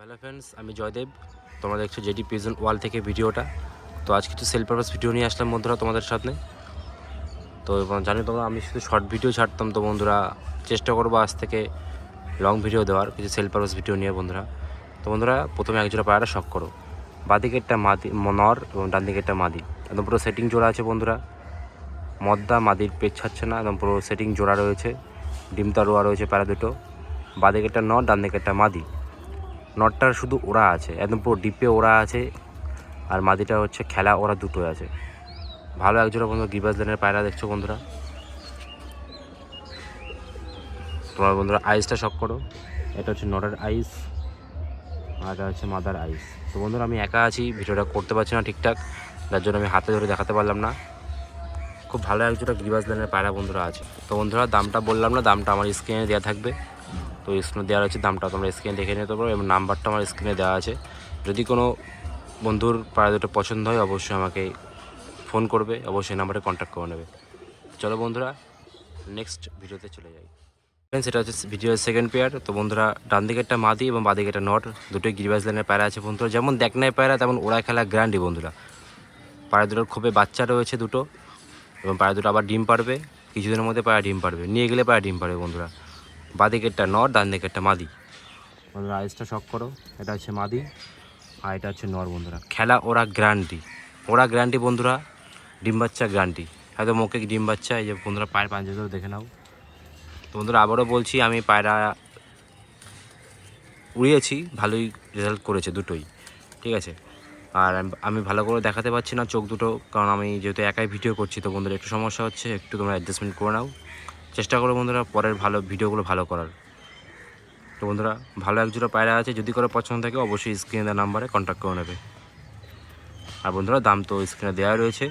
Hello friends আমি জয়দেব। তোমরা দেখছ জেডি পিজন ওয়াল থেকে ভিডিওটা। তো আজকে কিছু সেল পারপাস ভিডিও নিয়ে আসলাম বন্ধুরা তোমাদের সাথে। তো জানি তোমরা, আমি শুধু শর্ট ভিডিও ছাড়তাম তো বন্ধুরা। চেষ্টা করব আজ থেকে লং ভিডিও দেওয়ার, কিছু সেল পারপাস ভিডিও নিয়ে বন্ধুরা। তো বন্ধুরা, প্রথমে একজোড়া পায়রা শখ করো। বাদিকেরটা মাদি নর এবং ডান দিকেরটা মাদি। একদম পুরো সেটিং জোড়া আছে বন্ধুরা। মদ্দা মাদির পেট ছাড়ছে না, একদম পুরো সেটিং জোড়া রয়েছে। ডিম তারোয়া রয়েছে প্যারা দুটো। বাদিকেরটা নর ডান দিকেরটা মাদি। নটটার শুধু ওরা আছে, একদম পুরো ডিপে ওরা আছে, আর মাদিটা হচ্ছে খেলা, ওরা দুটোই আছে। ভালো একজোড়া বন্ধু, গিবাস লেনের পায়রা দেখছ বন্ধুরা? তোমার বন্ধুরা আইসটা শখ করো। এটা হচ্ছে নটের আইস আর এটা হচ্ছে মাদার আইস তো বন্ধুরা, আমি একা আছি, ভিডিওটা করতে পারছি না ঠিকঠাক, যার জন্য আমি হাতে ধরে দেখাতে পারলাম না। খুব ভালো একজোড়া গিবাস লেনের পায়রা বন্ধুরা আছে। তো বন্ধুরা, দামটা বললাম না, দামটা আমার স্ক্রিনে দেওয়া থাকবে। তো স্ক্রিনে দেওয়া আছে দামটা তোমরা স্ক্রিনে দেখে নিতে পারো এবং নাম্বারটা আমার স্ক্রিনে দেওয়া আছে। যদি কোনো বন্ধুর পাড়া দুটো পছন্দ হয়, অবশ্যই আমাকে ফোন করবে, অবশ্যই নাম্বারে কন্ট্যাক্ট করে নেবে। চলো বন্ধুরা নেক্সট ভিডিওতে চলে যাই। ফ্রেন্ডস এটা হচ্ছে ভিডিওর সেকেন্ড পেয়ার তো বন্ধুরা, ডান দিকেরটা মাদি এবং বাঁ দিকেরটা নট। দুটোই গিরিবাজ লাইনের পায়রা আছে বন্ধুরা। যেমন দেখনায় পায়রা তেমন ওরা খেলা গ্র্যান্ডই বন্ধুরা। পায়রা দুটোর খুবই বাচ্চা রয়েছে দুটো। এবং পায়রা দুটো আবার ডিম পারবে কিছুদিনের মধ্যে পায়রা ডিম পারবে নিয়ে গেলে পায়রা ডিম পারবে বন্ধুরা। বাঁ দিকেরটা নর ডান দিকেরটা মাদি। বন্ধুরা আইসটা শখ করো। এটা হচ্ছে মাদি আর এটা হচ্ছে নর বন্ধুরা। খেলা ওরা গ্যারান্টি ওরা গ্যারান্টি বন্ধুরা ডিম বাচ্চা গ্যারান্টি হয়তো মুখে ডিম বাচ্চা এই যে বন্ধুরা পায়ের পাঞ্জাতেও দেখে নাও। তো বন্ধুরা আবারও বলছি আমি পায়রা উড়িয়েছি ভালোই রেজাল্ট করেছে দুটোই। ঠিক আছে? আর আমি ভালো করে দেখাতে পারছি না চোখ দুটো কারণ আমি যেহেতু একাই ভিডিও করছি তো বন্ধুরা একটু সমস্যা হচ্ছে একটু তোমরা অ্যাডজাস্টমেন্ট করে নাও। চেষ্টা করো বন্ধুরা, পরের ভালো ভিডিওগুলো ভালো করার। তো বন্ধুরা, ভালো একজোড়া পায়রা আছে, যদি করে পছন্দ থাকে, অবশ্যই স্ক্রিনে দেওয়া নাম্বারে কন্ট্যাক্ট করে নেবে। আর বন্ধুরা, দাম তো স্ক্রিনে দেওয়া রয়েছে।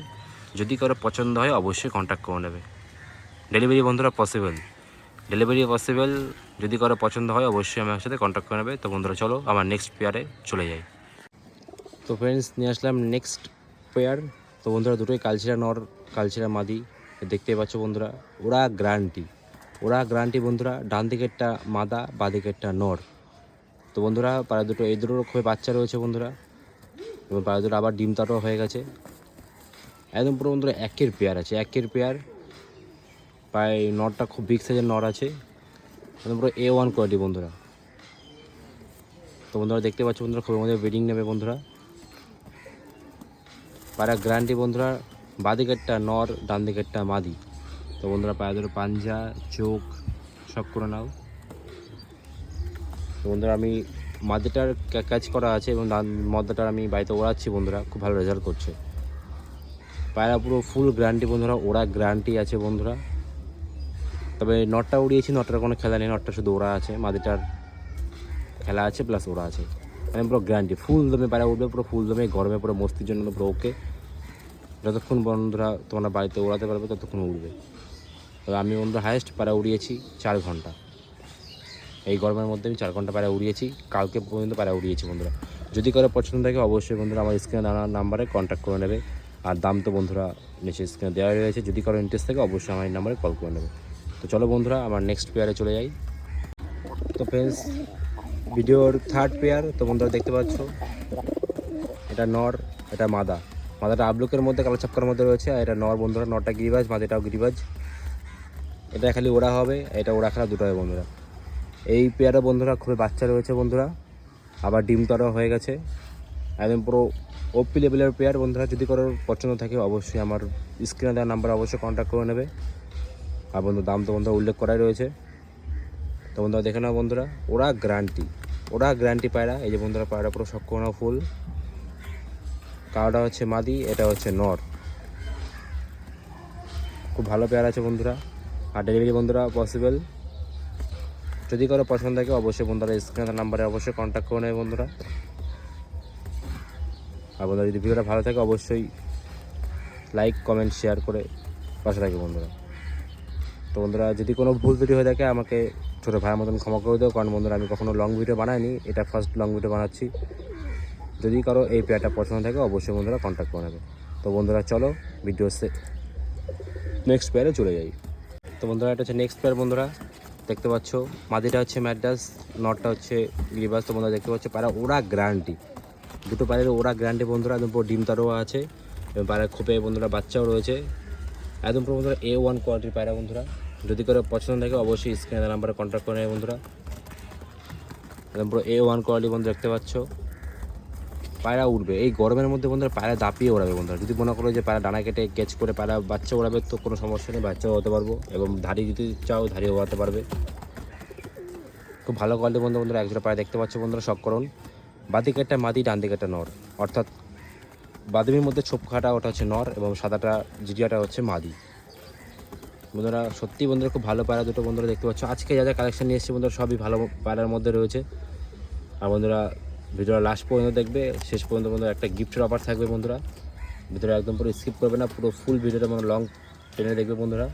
যদি করে পছন্দ হয়, অবশ্যই কন্ট্যাক্ট করে নেবে। ডেলিভারি বন্ধুরা পসিবল ডেলিভারি পসিবল যদি করে পছন্দ হয়, অবশ্যই আমার সাথে কন্ট্যাক্ট করে নেবে। তো বন্ধুরা, চলো, আমার নেক্সট পেয়ারে চলে যাই। তো ফ্রেন্ডস নিয়ে আসলাম নেক্সট পেয়ার তো বন্ধুরা, দুটোই কালচিরা নর, কালচিরা মাদি। দেখতেই পাচ্ছ বন্ধুরা, ওরা গ্রান্টি। ওরা গ্রান্টি বন্ধুরা, ডান দিকেরটা মাদা, বা দিকেরটা নর। তো বন্ধুরা, পাড়া দুটো, এই দুটোর খুবই বাচ্চা রয়েছে বন্ধুরা। এবং পাড়া দুটো আবার ডিম তারও হয়ে গেছে। একদম পুরো বন্ধুরা একের পেয়ার আছে, একের পেয়ার। প্রায় নটটা খুব বিগ সাইজের নর আছে। একদম পুরো এ ওয়ান কোয়ালিটি বন্ধুরা। তো বন্ধুরা, দেখতে পাচ্ছ বন্ধুরা খুবই আমাদের ব্রিডিং নেবে বন্ধুরা। পায়রা গ্রান্টি বন্ধুরা বাদিকেরটা নর ডান দিকেরটা মাদি। তো বন্ধুরা, পায়ে ধরে পাঞ্জা, চোখ, সব করে নাও। তো বন্ধুরা, আমি মাদিটার ক্যাচ করা আছে এবং ডান মদ্দাটার আমি বাড়িতে ওড়াচ্ছি বন্ধুরা, খুব ভালো রেজাল্ট করছে। পায়রা পুরো ফুল গ্যারান্টি বন্ধুরা ওরা গ্যারান্টি আছে বন্ধুরা। তবে নটটা উড়িয়েছি, নটটার কোনো খেলা নেই, নটটা শুধু ওরা আছে, মাদিটার খেলা আছে প্লাস ওরা আছে। মানে পুরো গ্যারান্টি ফুল দমে পায়রা উঠবে পুরো ফুল দমে, গরমে, পুরো মস্তির জন্য, পুরো ওকে। যতক্ষণ বন্ধুরা তোমরা বাড়িতে উড়াতে পারবে, ততক্ষণ উড়বে। তবে আমি বন্ধুরা হায়েস্ট পায়রা উড়িয়েছি চার ঘণ্টা। এই গরমের মধ্যে আমি চার ঘণ্টা পায়রা উড়িয়েছি, কালকে পর্যন্ত পায়রা উড়িয়েছি বন্ধুরা। যদি কারও পছন্দ থাকে, অবশ্যই বন্ধুরা আমার স্ক্রিনে নানা নাম্বারে কন্ট্যাক্ট করে নেবে। আর দাম তো বন্ধুরা নিচে স্ক্রিনে দেওয়া রয়েছে। যদি কারও ইন্টারেস্ট থাকে, অবশ্যই আমার এই নাম্বারে কল করে নেবে। তো চলো বন্ধুরা, আমার নেক্সট পেয়ারে চলে যাই। তো ফ্রেন্ডস ভিডিওর থার্ড পেয়ার তো বন্ধুরা দেখতে পাচ্ছ, এটা নর, এটা মাদা। মাদাটা আবলুকের মধ্যে, কালো চাপকার মধ্যে রয়েছে, আর এটা নর বন্ধুরা, নরটা গিরিবাজ মাদাটাও গিরিবাজ। এটা খালি ওরা হবে, এটা ওরা খেলা দুটো হবে বন্ধুরা। এই পেয়ারা বন্ধুরা, খুবই বাচ্চা রয়েছে বন্ধুরা। আবার ডিম তারাও হয়ে গেছে। একদম পুরো ওপি লেভেলের পেয়ার বন্ধুরা, যদি কারোর পছন্দ থাকে, অবশ্যই আমার স্ক্রিনে দেওয়া নাম্বার অবশ্যই কন্ট্যাক্ট করে নেবে। আর বন্ধু, দাম তো বন্ধুরা উল্লেখ করাই রয়েছে। তো বন্ধুরা, দেখে নাও বন্ধুরা ওরা গ্যারান্টি ওরা গ্যারান্টি পায়রা, এই যে বন্ধুরা পায়রা পুরো কোনো ফুল। কালোটা হচ্ছে মাদি, এটা হচ্ছে নর। খুব ভালো পেয়ার আছে বন্ধুরা। আর ডেলিভারি বন্ধুরা পসিবল যদি কারও পছন্দ থাকে, অবশ্যই বন্ধুরা স্ক্রিনের নাম্বারে অবশ্যই কন্ট্যাক্ট করে নেবে বন্ধুরা। আর বন্ধুরা, যদি ভিডিওটা ভালো থাকে, অবশ্যই লাইক কমেন্ট শেয়ার করে পাশে থাকে বন্ধুরা। তো বন্ধুরা, যদি কোনো ভুল ভিডিও হয়ে থাকে, আমাকে ছোটো ভাইয়ের মতন ক্ষমা করে দেবো কারণ বন্ধুরা, আমি কখনো লং ভিডিও বানাইনি। এটা ফার্স্ট লং ভিডিও বানাচ্ছি। যদি কারও এই পেয়ারটা পছন্দ থাকে, অবশ্যই বন্ধুরা কন্ট্যাক্ট করে নেবে। তো বন্ধুরা, চলো ভিডিও নেক্সট পেয়ারে চলে যাই। তো বন্ধুরা, এটা হচ্ছে নেক্সট পেয়ার বন্ধুরা। দেখতে পাচ্ছ, মাদিটা হচ্ছে ম্যাডাস, নটটা হচ্ছে গিরিবাস। তো বন্ধুরা, দেখতে পাচ্ছ পায়রা ওরা গ্যারান্টি দুটো পায়রের ওরা গ্যারান্টি বন্ধুরা, একদম পুরো ডিম তারও আছে। এবং পায়রা খোপে বন্ধুরা বাচ্চাও রয়েছে। একদম পুরো বন্ধুরা এ ওয়ান কোয়ালিটির পায়রা বন্ধুরা। যদি করে পছন্দ থাকে, অবশ্যই স্ক্রিনের নাম্বারে কন্ট্যাক্ট করে নেবে বন্ধুরা। একদম পুরো এ ওয়ান কোয়ালিটি বন্ধু দেখতে পাচ্ছ। পায়রা উঠবে এই গরমের মধ্যে বন্ধুরা পায়রা দাপিয়ে ওড়াবে বন্ধুরা। যদি মনে করো যে পায়রা ডানা কেটে ক্যাচ করে পায়রা বাচ্চা ওড়াবে, তো কোনো সমস্যা নেই, বাচ্চাও হতে পারব। এবং ধাড়ি যদি চাও ধাড়ি ওড়াতে পারবে। খুব ভালো কোয়ালিটি বন্ধু, বন্ধুরা একজোড়া পায়রা দেখতে পাচ্ছ বন্ধুরা শখ করুন। বাদিকে একটা মাদি ডান দিকে একটা নর। অর্থাৎ বাদামির মধ্যে ছোপ খাটা ওটা হচ্ছে নর এবং সাদাটা, জিরিয়াটা হচ্ছে মাদি। বন্ধুরা, সত্যি বন্ধুরা খুব ভালো পায়রা দুটো বন্ধুরা দেখতে পাচ্ছ। আজকে যা যা কালেকশন নিয়ে এসেছি বন্ধুরা, সবই ভালো পায়রার মধ্যে রয়েছে। আর বন্ধুরা ভিডিওটা লাস্ট পর্যন্ত দেখবে, শেষ পর্যন্ত বন্ধুরা একটা গিফটের অফার থাকবে বন্ধুরা। ভিডিওটা একদম পুরো স্কিপ করবে না, পুরো ফুল ভিডিওটা মানে লং টেনে দেখবে বন্ধুরা।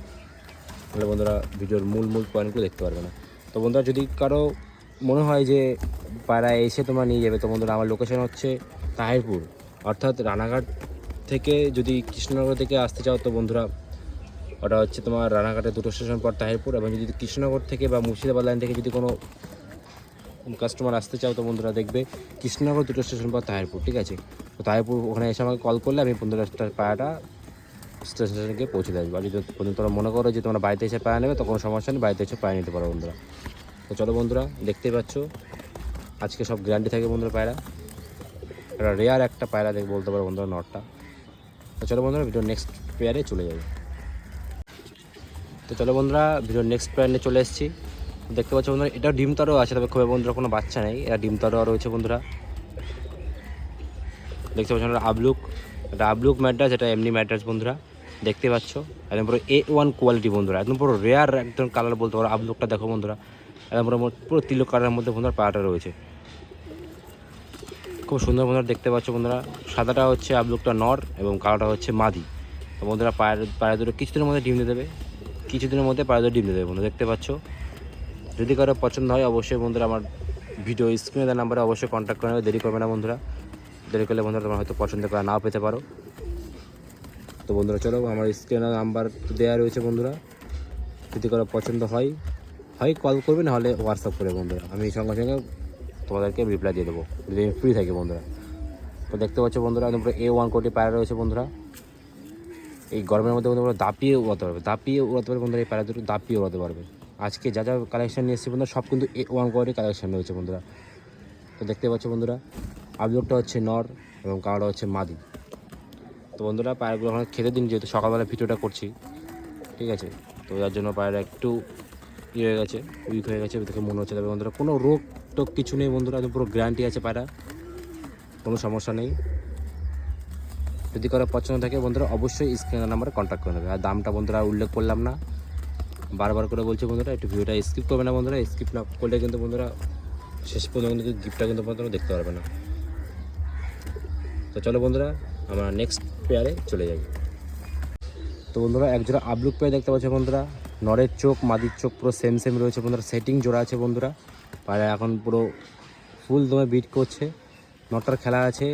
তাহলে বন্ধুরা ভিডিওর মূল মূল পয়েন্টগুলো দেখতে পারবে না। তো বন্ধুরা যদি কারও মনে হয় যে পায়রা এসে তোমরা নিয়ে যাবে, তো বন্ধুরা আমার লোকেশন হচ্ছে তাহিরপুর। অর্থাৎ রানাঘাট থেকে যদি কৃষ্ণনগর থেকে আসতে চাও, তো বন্ধুরা ওটা হচ্ছে তোমার রানাঘাটের দুটো স্টেশন পর তাহিরপুর। এবং যদি কৃষ্ণনগর থেকে বা মুর্শিদাবাদ লাইন থেকে যদি কোনো কাস্টমার আসতে চাও তো বন্ধুরা দেখবে কৃষ্ণনগর দুটো স্টেশন পর তাহিরপুর, ঠিক আছে? তো তাহিরপুর ওখানে এসে আমাকে কল করলে আমি বন্ধুরা পায়াটা স্টেশনে গিয়ে পৌঁছে দেবো আর যদি তোমরা মনে করো যে তোমরা বাড়িতে এসে পায়া নেবে তো কোনো সমস্যা নেই, বাড়িতে এসে পায়া নিতে পারো বন্ধুরা। তো চলো বন্ধুরা, দেখতেই পাচ্ছ, আজকে সব গ্যারান্টি থাকে বন্ধুরা পায়রা। এটা রেয়ার একটা পায়রা দেখ বলতে পারো বন্ধুরা নটটা। তো চলো বন্ধুরা ভিডিও নেক্সট পেয়ারে চলে যাবে তো চলো বন্ধুরা ভিডিও নেক্সট পেয়ারে চলে এসেছি। দেখতে পাচ্ছ বন্ধুরা, এটা ডিম তারও আছে, তবে খুবই বন্ধুরা কোনো বাচ্চা নেই। এটা ডিম তারও রয়েছে বন্ধুরা। দেখতে পাচ্ছ আবলুক, এটা আবলুক ম্যাড্রাস এটা এমনি ম্যাড্রাস বন্ধুরা। দেখতে পাচ্ছ, একদম পুরো এ ওয়ান কোয়ালিটি বন্ধুরা, একদম পুরো রেয়ার একদম কালার বলতে পারো, আবলুকটা দেখো বন্ধুরা। একদম পুরো পুরো তিলো কালারের মধ্যে বন্ধুরা পাড়াটা রয়েছে। খুব সুন্দর বন্ধুরা, দেখতে পাচ্ছ বন্ধুরা, সাদাটা হচ্ছে আবলুকটা নর এবং কালোটা হচ্ছে মাদি। বন্ধুরা পায়ের পায়ের দুটো কিছুদিনের মধ্যে ডিম দিয়ে দেবে, কিছুদিনের মধ্যে পায়ের দুটো ডিম দিয়ে দেবে বন্ধুরা, দেখতে পাচ্ছ। যদি কারও পছন্দ হয়, অবশ্যই বন্ধুরা আমার ভিডিও স্ক্রিনে দেওয়ার নাম্বারে অবশ্যই কন্ট্যাক্ট করে নেবে। দেরি করবে না বন্ধুরা। দেরি করলে বন্ধুরা তোমার হয়তো পছন্দ করা নাও পেতে পারো। তো বন্ধুরা চলো, আমার স্ক্রিনে নাম্বার দেওয়া রয়েছে বন্ধুরা। যদি কারও পছন্দ হয় হয় কল করবে না হলে হোয়াটসঅ্যাপ করে বন্ধুরা। আমি সঙ্গে সঙ্গে তোমাদেরকে রিপ্লাই দিয়ে দেবো। যদি আমি ফ্রি থাকি বন্ধুরা। তো দেখতে পাচ্ছ বন্ধুরা এ ওয়ান কোটি পায়রা রয়েছে বন্ধুরা। এই গরমের মধ্যে বন্ধুরা দাপিয়ে উড়াতে পারবে। দাপিয়ে উড়াতে পারবে বন্ধুরা, এই পায়রা দুটো দাপিয়ে উড়াতে পারবে। আজকে যা যা কালেকশন নিয়ে এসেছি বন্ধুরা, সব কিন্তু এ ওয়ান কোয়ালিটি কালেকশন রয়েছে বন্ধুরা। তো দেখতে পাচ্ছ বন্ধুরা আবলুকটা হচ্ছে নর এবং কালোটা হচ্ছে মাদি। তো বন্ধুরা, পায়রাগুলো ওখানে খেতে দিন যেহেতু সকালবেলা ভিডিওটা করছি, ঠিক আছে? তো যার জন্য পায়রা একটু ইয়ে হয়ে গেছে উইক হয়ে গেছে, দেখে মনে হচ্ছে তবে বন্ধুরা, কোনো রোগ টোক কিছু নেই বন্ধুরা, একদম পুরো গ্যারান্টি আছে পায়রা, কোনো সমস্যা নেই। যদি কারও পছন্দ থাকে বন্ধুরা, অবশ্যই স্ক্রিনের নাম্বারে কন্ট্যাক্ট করে নেবে। আর দামটা বন্ধুরা উল্লেখ করলাম না। বারবার করে বলছি বন্ধুরা, একটু ভিডিওটা স্কিপ করবে না বন্ধুরা স্কিপ না করলে কিন্তু বন্ধুরা শেষ পর্যন্ত কিন্তু গিফটটা কিন্তু বন্ধুরা দেখতে পারবে না। তো চলো বন্ধুরা, আমরা নেক্সট পেয়ারে চলে যাই। তো বন্ধুরা, একজোড়া আবলুক পেয়ে দেখতে পাচ্ছ বন্ধুরা, নরের চোখ, মাদির চোখ পুরো সেম সেম রয়েছে বন্ধুরা সেটিং জোড়া আছে বন্ধুরা পায়রা এখন পুরো ফুল দমে বিট করছে নটার খেলা আছে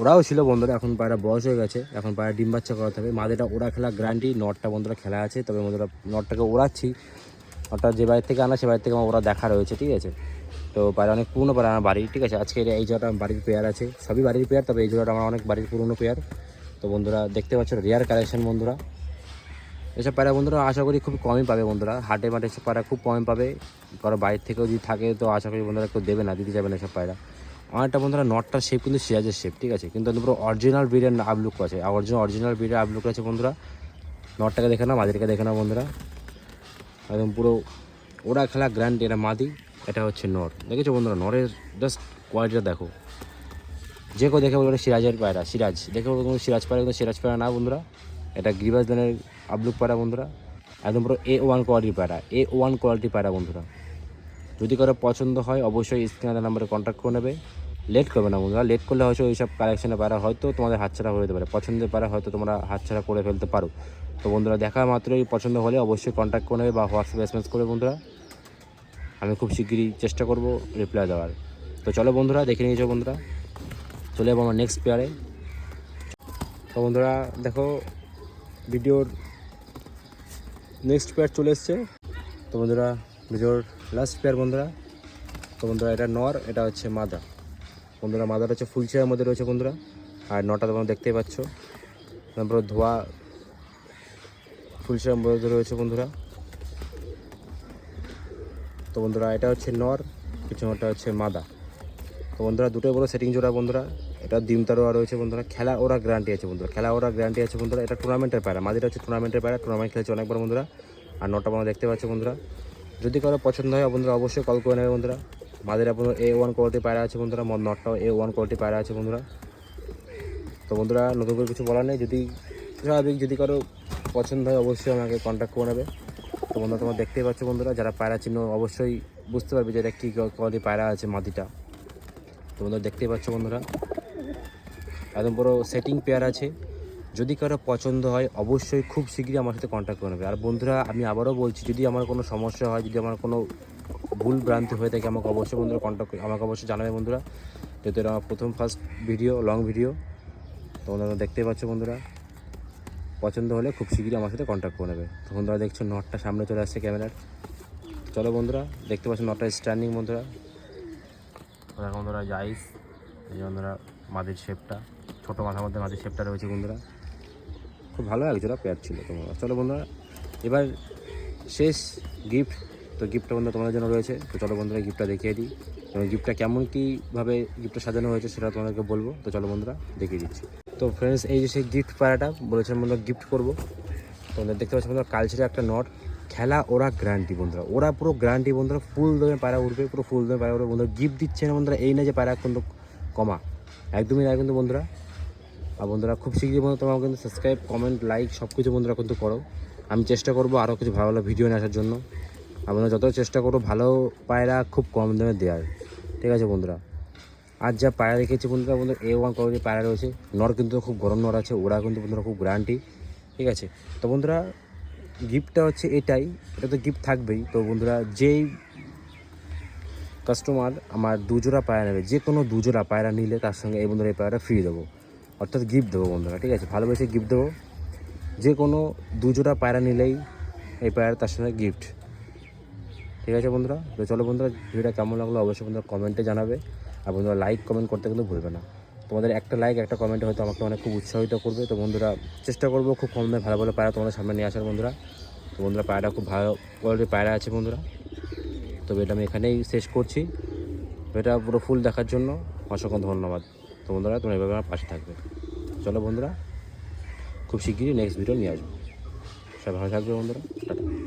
ওরাও ছিল বন্ধুরা, এখন পায়রা বয়স হয়ে গেছে, এখন পায়রা ডিম বাচ্চা করাতে হবে। মাদেটা ওরা খেলা গ্যারান্টি নটটা বন্ধুরা খেলা আছে, তবে বন্ধুরা নটটাকে ওড়াচ্ছি। নটটা যে বাড়ির থেকে আনা, সে বাড়ির থেকে আমার ওরা দেখা রয়েছে, ঠিক আছে? তো পায়রা অনেক পুরনো পায়রা আমার বাড়ি ঠিক আছে? আজকে এই জোড়াটা আমার বাড়ির পেয়ার আছে, সবই বাড়ির পেয়ার, তবে এই জোড়াটা আমার অনেক বাড়ির পুরনো পেয়ার। তো বন্ধুরা দেখতে পাচ্ছ রেয়ার কালেকশন বন্ধুরা। এসব পায়রা বন্ধুরা আশা করি খুব কমই পাবে বন্ধুরা, হাটে মাঠে এসব পায়রা খুব কমই পাবে। কারও বাইরের থেকেও যদি থাকে, তো আশা করি বন্ধুরা কেউ দেবে না, দিতে যাবে না এসব পায়রা। আমারটা বন্ধুরা নটটার শেপ কিন্তু সিরাজের শেপ ঠিক আছে? কিন্তু পুরো অরিজিনাল ব্রিডের আবলুক আছে। অরিজিনাল অরিজিনাল ব্রিডের আবলুক আছে বন্ধুরা। নটটাকে দেখে না মাদিরকে দেখে না বন্ধুরা। একদম পুরো ওরা খেলা গ্র্যান্ড এটা মাদি, এটা হচ্ছে নর দেখেছ বন্ধুরা? নরের জাস্ট কোয়ালিটিটা দেখো। যে কেউ দেখে বলবে সিরাজের পায়রা, সিরাজ। দেখে বলবে কোনো সিরাজ পায়রা, কিন্তু সিরাজ পায়রা না বন্ধুরা। এটা গিরিবাজ দানের আবলুক পায়রা বন্ধুরা। একদম পুরো এ ওয়ান কোয়ালিটির পায়রা এ ওয়ান কোয়ালিটির পায়রা বন্ধুরা। যদি কারও পছন্দ হয়, অবশ্যই স্ক্রিনের নাম্বারে কন্ট্যাক্ট করে নেবে। লেট করবে না বন্ধুরা। লেট করলে হয়তো ওইসব কালেকশনে পারা হয়তো তোমাদের হাতছাড়া হয়ে যেতে পারে। পছন্দের পারা হয়তো তোমরা হাতছাড়া করে ফেলতে পারো। তো বন্ধুরা, দেখা মাত্রই। পছন্দ হলে অবশ্যই কন্ট্যাক্ট করে নেবে বা হোয়াটসঅ্যাপ এসএমএস করবে বন্ধুরা। আমি খুব শিগগিরই চেষ্টা করব রিপ্লাই দেওয়ার। তো চলো বন্ধুরা, দেখে নিয়েছো বন্ধুরা। চলে যাব আমার নেক্সট পেয়ারে তো বন্ধুরা, দেখো, ভিডিওর নেক্সট পেয়ার চলে এসছে। তো বন্ধুরা, ভিডিওর লাস্ট পেয়ার বন্ধুরা। তো বন্ধুরা, এটা নর, এটা হচ্ছে মাদা বন্ধুরা, মাদার হচ্ছে ফুল চেয়ারের মধ্যে রয়েছে বন্ধুরা। আর নটা তোমরা দেখতেই পাচ্ছ। তারপর ধোয়া ফুল চেয়ারের মধ্যে রয়েছে বন্ধুরা। তো বন্ধুরা, এটা হচ্ছে নর পিছনটা হচ্ছে মাদা। তো বন্ধুরা দুটোই বড় সেটিং জোড়া বন্ধুরা। এটা ডিম তারোয়া রয়েছে বন্ধুরা। খেলা ওরা গ্যারান্টি আছে বন্ধুরা। খেলা ওরা গ্যারান্টি আছে বন্ধুরা। এটা টুর্নামেন্টের পায়রা। মাদিটা হচ্ছে টুর্নামেন্টের পায়রা। টুর্নামেন্ট খেলেছে অনেকবার বন্ধুরা। আর নটা আমরা দেখতে পাচ্ছি বন্ধুরা। যদি কারও পছন্দ হয় বন্ধুরা, অবশ্যই কল করে নেবে বন্ধুরা। মাদের আপনার এ ওয়ান কোয়ালিটি পায়রা আছে বন্ধুরা, মদ নটটাও এ ওয়ান কোয়ালিটি পায়রা আছে বন্ধুরা। তো বন্ধুরা, নতুন করে কিছু বলার নেই, যদি স্বাভাবিক, যদি কারও পছন্দ হয়, অবশ্যই আমাকে কন্ট্যাক্ট করে নেবে। তো বন্ধুরা, তোমরা দেখতেই পাচ্ছ বন্ধুরা, যারা পায়রা চিহ্ন অবশ্যই বুঝতে পারবে যে এটা কী কোয়ালিটি পায়রা আছে মাদিটা। তো বন্ধুরা, দেখতেই পাচ্ছ বন্ধুরা, একদম পুরো সেটিং পেয়ার আছে। যদি কারও পছন্দ হয়, অবশ্যই খুব শীঘ্রই আমার সাথে কন্ট্যাক্ট করে নেবে। আর বন্ধুরা, আমি আবারও বলছি, যদি আমার কোনো সমস্যা হয়, যদি আমার কোনো ভুল ভ্রান্তি হয়ে থাকে, আমাকে অবশ্যই বন্ধুরা কন্ট্যাক্ট আমাকে অবশ্যই জানাবে বন্ধুরা। যেহেতু এটা আমার প্রথম ফার্স্ট ভিডিও লং ভিডিও তো বন্ধুরা দেখতেই পাচ্ছ বন্ধুরা। পছন্দ হলে খুব শীঘ্রই আমার সাথে কন্ট্যাক্ট করে নেবে। তো বন্ধুরা দেখছ নটটা সামনে চলে আসছে ক্যামেরার। চলো বন্ধুরা, দেখতে পাচ্ছ নটটা স্ট্যান্ডিং বন্ধুরা। বন্ধুরা জাইস এই বন্ধুরা, মাদির শেপটা ছোটো মাথার মধ্যে মাদির শেপটা রয়েছে বন্ধুরা। খুব ভালো একজোড়া পেয়ার ছিল তোমরা। চলো বন্ধুরা, এবার শেষ গিফট তো গিফটটা বন্ধুরা তোমাদের জন্য রয়েছে। তো চলো বন্ধুরা গিফটটা দেখিয়ে দিই। এবং গিফটটা কেমন কীভাবে গিফটটা সাজানো হয়েছে সেটা তোমাদেরকে বলব। তো চলো বন্ধুরা দেখিয়ে দিচ্ছি। তো ফ্রেন্ডস এই যে সেই গিফট পাড়াটা, বলেছিলাম বন্ধুরা গিফট করব। তোমাদের দেখতে পাচ্ছি বন্ধুরা, কালচারে একটা নট। খেলা ওরা গ্যারান্টি বন্ধুরা। ওরা পুরো গ্যারান্টি বন্ধুরা ফুল দমে পায়রা উঠবে, পুরো ফুল দমে পায়রা উঠবে। বন্ধুরা গিফট দিচ্ছে না বন্ধুরা, এই না যে পায়রা কিন্তু কমা। একদমই না কিন্তু বন্ধুরা। আর বন্ধুরা খুব শীঘ্রই বন্ধু তোমরা কিন্তু সাবস্ক্রাইব কমেন্ট লাইক সব কিছু বন্ধুরা কিন্তু করো। আমি চেষ্টা করব আরও কিছু ভালো ভালো ভিডিও নিয়ে আসার জন্য। আর বন্ধুরা যত চেষ্টা করো, ভালো পায়রা খুব কম দামে দেওয়ার ঠিক আছে বন্ধুরা? আর যা পায়রা রেখেছি বন্ধুরা বন্ধুরা, এ ওয়ান কোয়ালিটির পায়রা রয়েছে। নর কিন্তু খুব গরম নর আছে, ওরা কিন্তু বন্ধুরা খুব গ্যারান্টি ঠিক আছে? তো বন্ধুরা গিফটটা হচ্ছে এটাই, এটা তো গিফট থাকবেই। তো বন্ধুরা, যেই কাস্টমার আমার দুজোড়া পায়রা নেবে যে কোনো দুজোড়া পায়রা নিলে তার সঙ্গে এই বন্ধুরা এই পায়রাটা ফ্রি দেবো। অর্থাৎ গিফট দেবো বন্ধুরা, ঠিক আছে? ভালোবেসে গিফট দেবো। যে কোনো দুজোড়া পায়রা নিলেই এই পায়রা তার সঙ্গে গিফট ঠিক আছে বন্ধুরা? তো চলো বন্ধুরা, ভিডিওটা কেমন লাগল অবশ্যই বন্ধুরা কমেন্টে জানাবে। আর বন্ধুরা লাইক কমেন্ট করতে কিন্তু ভুলবে না। তোমাদের একটা লাইক একটা কমেন্টে হয়তো আমাকে অনেক খুব উৎসাহিত করবে। তো বন্ধুরা, চেষ্টা করব খুব কম দামে ভালো ভালো পায়রা তোমাদের সামনে নিয়ে আসার বন্ধুরা। তো বন্ধুরা পায়রা খুব ভালো কোয়ালিটির পায়রা আছে বন্ধুরা। তবে এটা আমি এখানেই শেষ করছি। এটা পুরো ফুল দেখার জন্য অসংখ্য ধন্যবাদ। তো বন্ধুরা, তোমরা এভাবে আমার পাশে থাকবে। চলো বন্ধুরা, খুব শিগগিরই নেক্সট ভিডিও নিয়ে আসব। সবাই ভালো থাকবে বন্ধুরা, টাটা।